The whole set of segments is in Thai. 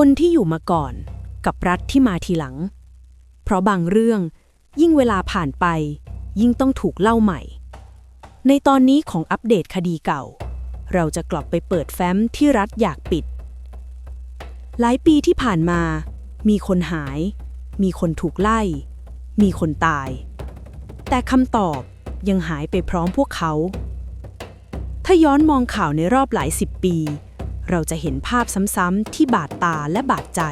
คนที่อยู่มาก่อนกับรัฐที่มาทีหลัง เพราะบางเรื่องยิ่งเวลาผ่านไป ยิ่งต้องถูกเล่าใหม่ ในตอนนี้ของอัปเดตคดีเก่า เราจะกลับไปเปิดแฟ้มที่รัฐอยากปิด หลายปีที่ผ่านมา มีคนหาย มีคนถูกไล่ มีคนตาย แต่คำตอบยังหายไปพร้อมพวกเขา ถ้าย้อนมองข่าวในรอบหลายสิบปี เราจะเห็นภาพซ้ำๆที่บาดตาและบาดใจ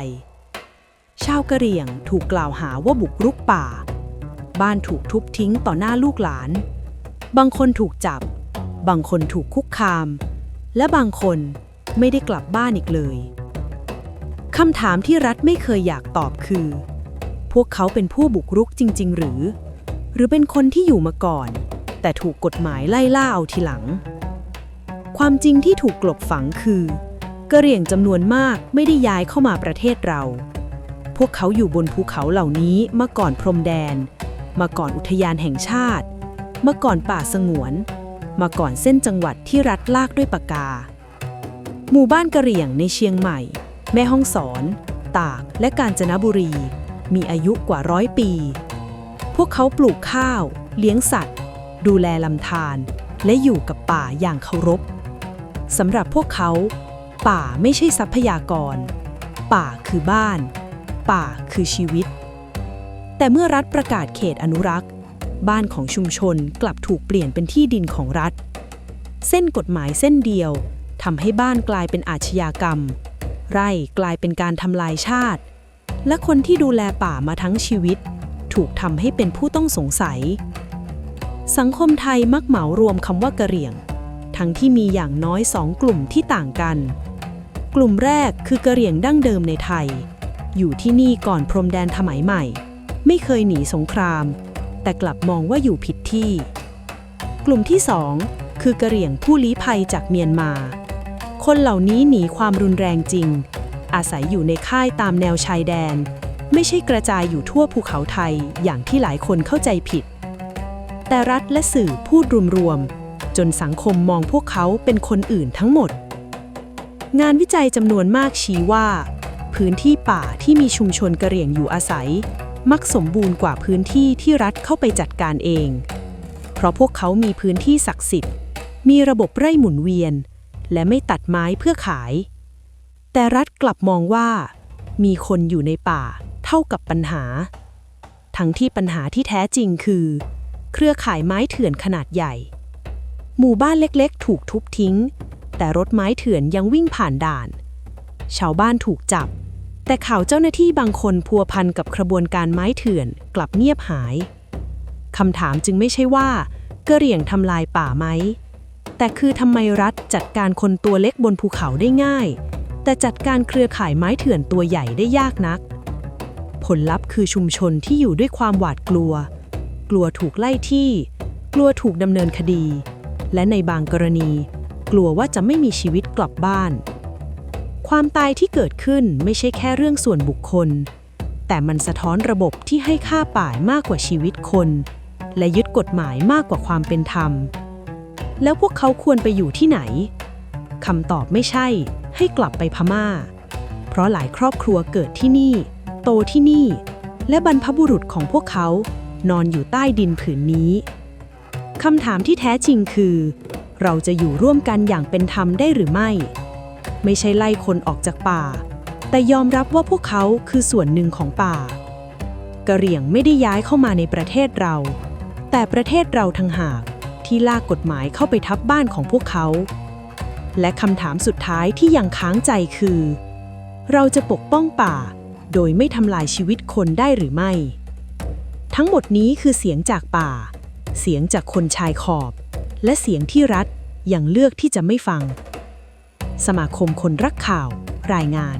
ชาวกะเหรี่ยงถูกกล่าวหาว่าบุกรุกป่า บ้านถูกทุบทิ้งต่อหน้าลูกหลาน บางคนถูกจับ บางคนถูกคุกคาม และบางคนไม่ได้กลับบ้านอีกเลยคำถามที่รัฐไม่เคยอยากตอบคือ พวกเขาเป็นผู้บุกรุกจริง ๆ หรือ หรือเป็นคนที่อยู่มาก่อน แต่ถูกกฎหมายไล่ล่าเอาทีหลัง ความจริงที่ถูกกลบฝังคือกะเหรี่ยงจำนวนมากไม่ได้ย้ายเข้ามาประเทศเรา พวกเขาอยู่บนภูเขาเหล่านี้มาก่อนพรมแดน มาก่อนอุทยานแห่งชาติ มาก่อนป่าสงวน มาก่อนเส้นจังหวัดที่รัดลากด้วยปากกา หมู่บ้านกะเหรี่ยงในเชียงใหม่ แม่ฮ่องสอน ตาก และกาญจนบุรี มีอายุกว่าร้อยปี พวกเขาปลูกข้าว เลี้ยงสัตว์ ดูแลลำธารและอยู่กับป่าอย่างเคารพ สำหรับพวกเขา ป่าไม่ใช่ทรัพยากร ป่าคือบ้าน ป่าคือชีวิต แต่เมื่อรัฐประกาศเขตอนุรักษ์ บ้านของชุมชนกลับถูกเปลี่ยนเป็นที่ดินของรัฐ เส้นกฎหมายเส้นเดียวทำให้บ้านกลายเป็นอาชญากรรม ไร่กลายเป็นการทำลายชาติ และคนที่ดูแลป่ามาทั้งชีวิต ถูกทำให้เป็นผู้ต้องสงสัย สังคมไทยมักเหมารวมคำว่ากะเหรี่ยง ทั้งที่มีอย่างน้อยสองกลุ่มที่ต่างกัน กลุ่มแรกคือกะเหรี่ยงดั้งเดิมในไทย อยู่ที่นี่ก่อนพรมแดนถมัยใหม่ ไม่เคยหนีสงคราม แต่กลับมองว่าอยู่ผิดที่ กลุ่มที่สองคือกะเหรี่ยงผู้ลี้ภัยจากเมียนมา คนเหล่านี้หนีความรุนแรงจริง อาศัยอยู่ในค่ายตามแนวชายแดน ไม่ใช่กระจายอยู่ทั่วภูเขาไทยอย่างที่หลายคนเข้าใจผิด แต่รัฐและสื่อพูดรวมๆ จนสังคมมองพวกเขาเป็นคนอื่นทั้งหมด งานวิจัยจำนวนมากชี้ว่า พื้นที่ป่าที่มีชุมชนกระเหรี่ยงอยู่อาศัย มักสมบูรณ์กว่าพื้นที่ที่รัฐเข้าไปจัดการเอง เพราะพวกเขามีพื้นที่ศักดิ์สิทธิ์ มีระบบไร่หมุนเวียน และไม่ตัดไม้เพื่อขาย แต่รัฐกลับมองว่า มีคนอยู่ในป่าเท่ากับปัญหา ทั้งที่ปัญหาที่แท้จริงคือ เครือข่ายไม้เถื่อนขนาดใหญ่ หมู่บ้านเล็กๆ ถูกทุบทิ้ง แต่รถไม้เถื่อนยังวิ่งผ่านด่าน ชาวบ้านถูกจับ แต่ข่าวเจ้าหน้าที่บางคนพัวพันกับกระบวนการไม้เถื่อนกลับเงียบหายคำถามจึงไม่ใช่ว่ากะเหรี่ยงทำลายป่าไหม แต่คือทำไมรัฐจัดการคนตัวเล็กบนภูเขาได้ง่าย แต่จัดการเครือข่ายไม้เถื่อนตัวใหญ่ได้ยากนัก ผลลัพธ์คือชุมชนที่อยู่ด้วยความหวาดกลัว กลัวถูกไล่ที่ กลัวถูกดำเนินคดี และในบางกรณี กลัวว่าจะไม่มีชีวิตกลับบ้าน ความตายที่เกิดขึ้นไม่ใช่แค่เรื่องส่วนบุคคล แต่มันสะท้อนระบบที่ให้ค่าป่ามากกว่าชีวิตคน และยึดกฎหมายมากกว่าความเป็นธรรม แล้วพวกเขาควรไปอยู่ที่ไหนคำตอบไม่ใช่ ให้กลับไปพม่า เพราะหลายครอบครัวเกิดที่นี่ โตที่นี่ และบรรพบุรุษของพวกเขา นอนอยู่ใต้ดินผืนนี้ คำถามที่แท้จริงคือ เราจะอยู่ร่วมกันอย่างเป็นธรรมได้หรือไม่ ไม่ใช่ไล่คนออกจากป่า แต่ยอมรับว่าพวกเขาคือส่วนหนึ่งของป่ากะเหรี่ยงไม่ได้ย้ายเข้ามาในประเทศเรา แต่ประเทศเราทั้งหากที่ลากกฎหมายเข้าไปทับบ้านของพวกเขา และคำถามสุดท้ายที่ยังค้างใจคือ เราจะปกป้องป่า โดยไม่ทำลายชีวิตคนได้หรือไม่ ทั้งหมดนี้คือเสียงจากป่า เสียงจากคนชายขอบ และเสียงที่รัฐยังเลือกที่จะไม่ฟัง สมาคมคนรักข่าว รายงาน